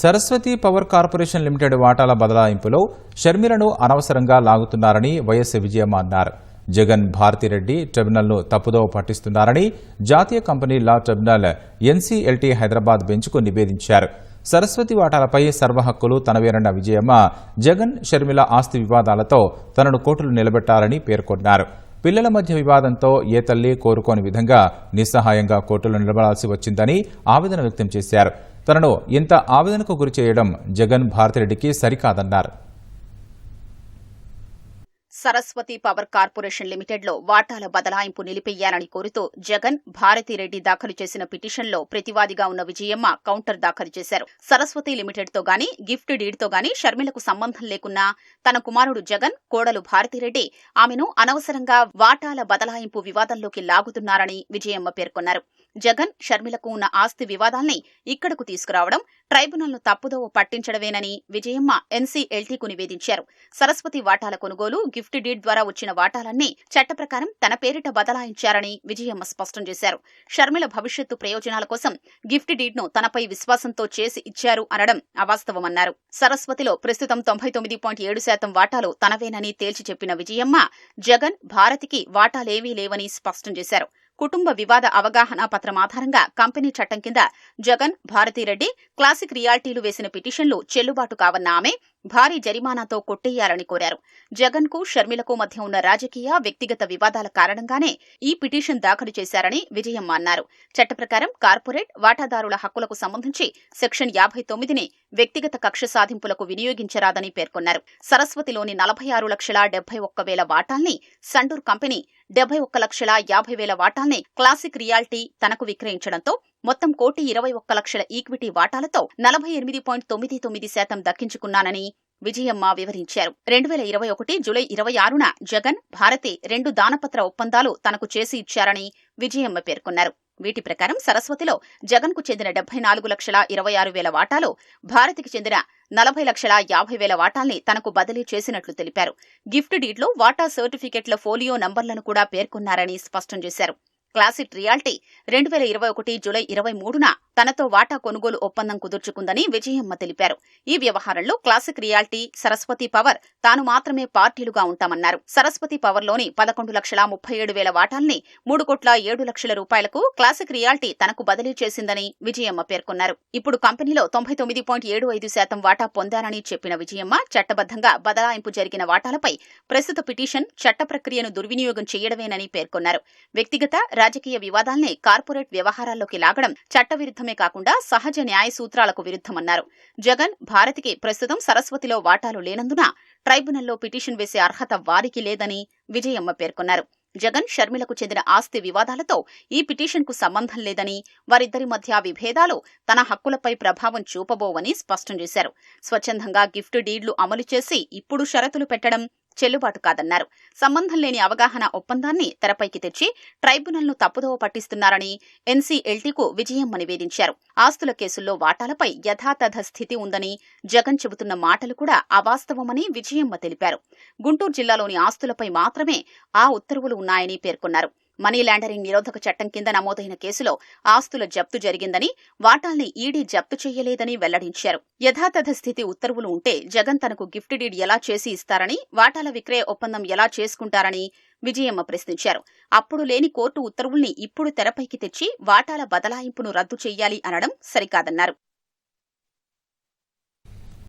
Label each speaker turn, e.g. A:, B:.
A: Saraswati power corporation limited వాటాల బదలాయింపులో షర్మిలను అనవసరంగా లాగుతున్నారని YS Vijayamma అన్నారు. జగన్ భారతిరెడ్డి ట్రిబ్యునల్ను తప్పుదోవ పట్టిస్తున్నారని జాతీయ company law tribunal NCLT Hyderabad బెంచ్కు నివేదించారు. సరస్వతి వాటాలపై సర్వహక్కులు తనవేనన్న విజయమ్మ జగన్ షర్మిల ఆస్తి వివాదాలతో తనను కోర్టులు నిలబెట్టాలని పేర్కొన్నారు. పిల్లల మధ్య వివాదంతో ఏ తల్లి కోరుకోని విధంగా నిస్సహాయంగా కోర్టులు నిలబడాల్సి వచ్చిందని ఆవేదన వ్యక్తం చేశారు. తనను ఇంత ఆవేదనకు గురి చేయడం జగన్ భారతిరెడ్డికి సరికాదన్నారు.
B: సరస్వతి పవర్ కార్పొరేషన్ లిమిటెడ్లో వాటాల బదలాయింపు నిలిపేయాలని కోరుతూ జగన్ భారతిరెడ్డి దాఖలు చేసిన పిటిషన్లో ప్రతివాదిగా ఉన్న విజయమ్మ కౌంటర్ దాఖలు చేశారు. సరస్వతి లిమిటెడ్తో గాని గిఫ్ట్ డీడ్తో గాని షర్మిలకు సంబంధం లేకున్నా తన కుమారుడు జగన్ కోడలు భారతిరెడ్డి ఆమెను అనవసరంగా వాటాల బదలాయింపు వివాదంలోకి లాగుతున్నారని విజయమ్మ పేర్కొన్నారు. జగన్ షర్మిలకు ఉన్న ఆస్తి వివాదాల్ని ఇక్కడకు తీసుకురావడం ట్రైబునల్ను తప్పుదోవ పట్టించడమేనని విజయమ్మ ఎన్సీఎల్టీకు నివేదించారు. సరస్వతి వాటాల కొనుగోలు గిఫ్ట్ డీడ్ ద్వారా వచ్చిన వాటాలన్నీ చట్ట ప్రకారం తన పేరిట బదలాయించారని విజయమ్మ స్పష్టం చేశారు. షర్మిల భవిష్యత్తు ప్రయోజనాల కోసం గిఫ్ట్ డీడ్ను తనపై విశ్వాసంతో చేసి ఇచ్చారు అనడం అవాస్తవమన్నారు. సరస్వతిలో ప్రస్తుతం తొంభై తొమ్మిది పాయింట్ ఏడు శాతం వాటాలు తనవేనని తేల్చి చెప్పిన విజయమ్మ జగన్ భారతికి వాటాలేవీ లేవని స్పష్టం చేశారు. కుటుంబ వివాద అవగాహన పత్రం ఆధారంగా కంపెనీ చట్టం కింద జగన్ భారతిరెడ్డి క్లాసిక్ రియాల్టీలు వేసిన పిటిషన్లు చెల్లుబాటు కావన్న ఆమె భారీ జరిమానాతో కొట్టేయాలని కోరారు. జగన్కు షర్మిలకు మధ్య ఉన్న రాజకీయ వ్యక్తిగత వివాదాల కారణంగానే ఈ పిటిషన్ దాఖలు చేశారని విజయమ్మ అన్నారు. చట్ట ప్రకారం కార్పొరేట్ వాటాదారుల హక్కులకు సంబంధించి సెక్షన్ యాభై తొమ్మిదిని వ్యక్తిగత కక్ష సాధింపులకు వినియోగించరాదని పేర్కొన్నారు. సరస్వతిలోని నలభై ఆరు లక్షల డెబ్బై ఒక్క వేల వాటాల్ని సండూర్ కంపెనీ డెబ్బై ఒక్క లక్షల యాభై వేల వాటాల్ని క్లాసిక్ రియాల్టీ తనకు విక్రయించడంతో మొత్తం కోటి ఇరవై ఒక్క లక్షల ఈక్విటీ వాటాలతో నలభై ఎనిమిది పాయింట్ తొమ్మిది తొమ్మిది శాతం దక్కించుకున్నానని విజయమ్మ వివరించారు. రెండు వేల ఇరవై ఒకటి జులై ఇరవై ఆరున జగన్ భారతి రెండు దానపత్ర ఒప్పందాలు తనకు చేసి ఇచ్చారని విజయమ్మ పేర్కొన్నారు. వీటి ప్రకారం సరస్వతిలో జగన్కు చెందిన డెబ్బై నాలుగు లక్షల ఇరవై ఆరు వేల వాటాలు భారతికి చెందిన నలభై లక్షల యాభై వేల వాటాల్ని తనకు బదిలీ చేసినట్లు తెలిపారు. గిఫ్ట్ డీడ్లో వాటా సర్టిఫికెట్ల ఫోలియో నంబర్లను కూడా పేర్కొన్నారని స్పష్టం చేశారు. క్లాసిక్ రియాల్టీ రెండు వేల ఇరవై ఒకటి జులై ఇరవై మూడున తనతో వాటా కొనుగోలు ఒప్పందం కుదుర్చుకుందని విజయమ్మ తెలిపారు. ఈ వ్యవహారంలో క్లాసిక్ రియాలిటీ సరస్వతి పవర్ తాను మాత్రమే పార్టీలుగా ఉంటామన్నారు. సరస్వతి పవర్లోని పదకొండు లక్షల ముప్పై ఏడు వేల వాటాల్ని మూడు కోట్ల ఏడు లక్షల రూపాయలకు క్లాసిక్ రియాలిటీ తనకు బదిలీ చేసిందని విజయమ్మ పేర్కొన్నారు. ఇప్పుడు కంపెనీలో తొంభై తొమ్మిది పాయింట్ ఏడు ఐదు శాతం వాటా పొందారని చెప్పిన విజయమ్మ చట్టబద్దంగా బదలాయింపు జరిగిన వాటాలపై ప్రస్తుత పిటిషన్ చట్ట ప్రక్రియను దుర్వినియోగం చేయడమేనని పేర్కొన్నారు. వ్యక్తిగత రాజకీయ వివాదాల్ని కార్పొరేట్ వ్యవహారాల్లోకి లాగడం చట్టవిరుద్ధమే కాకుండా సహజ న్యాయ సూత్రాలకు విరుద్ధమన్నారు. జగన్ భారతికి ప్రస్తుతం సరస్వతిలో వాటాలు లేనందున ట్రైబ్యునల్లో పిటిషన్ వేసే అర్హత వారికి లేదని విజయమ్మ పేర్కొన్నారు. జగన్ షర్మిలకు చెందిన ఆస్తి వివాదాలతో ఈ పిటిషన్కు సంబంధం లేదని వారిద్దరి మధ్య విభేదాలు తన హక్కులపై ప్రభావం చూపబోవని స్పష్టం చేశారు. స్వచ్ఛందంగా గిఫ్ట్ డీడ్లు అమలు చేసి ఇప్పుడు షరతులు పెట్టడం చెల్లుబాటు కాదన్నారు. సంబంధం లేని అవగాహన ఒప్పందాన్ని తెరపైకి తెచ్చి ట్రైబ్యునల్ను తప్పుదోవ పట్టిస్తున్నారని ఎన్సీఎల్టీకు విజయమ్మ నివేదించారు. ఆస్తుల కేసుల్లో వాటాలపై యథాతథ స్థితి ఉందని జగన్ చెబుతున్న మాటలు కూడా అవాస్తవమని విజయమ్మ తెలిపారు. గుంటూరు జిల్లాలోని ఆస్తులపై మాత్రమే ఆ ఉత్తర్వులు ఉన్నాయని పేర్కొన్నారు. మనీ లాండరింగ్ నిరోధక చట్టం కింద నమోదైన కేసులో ఆస్తుల జప్తు జరిగిందని వాటాల్ని ఈడీ జప్తు చేయలేదని వెల్లడించారు. యథాతథ స్థితి ఉత్తర్వులు ఉంటే జగన్ తనకు గిఫ్ట్ డీడ్ ఎలా చేసి ఇస్తారని వాటాల విక్రయ ఒప్పందం ఎలా చేసుకుంటారని విజయమ్మ ప్రశ్నించారు. అప్పుడు లేని కోర్టు ఉత్తర్వుల్ని ఇప్పుడు తెరపైకి తెచ్చి వాటాల బదలాయింపును రద్దు చేయాలి అనడం సరికాదన్నారు.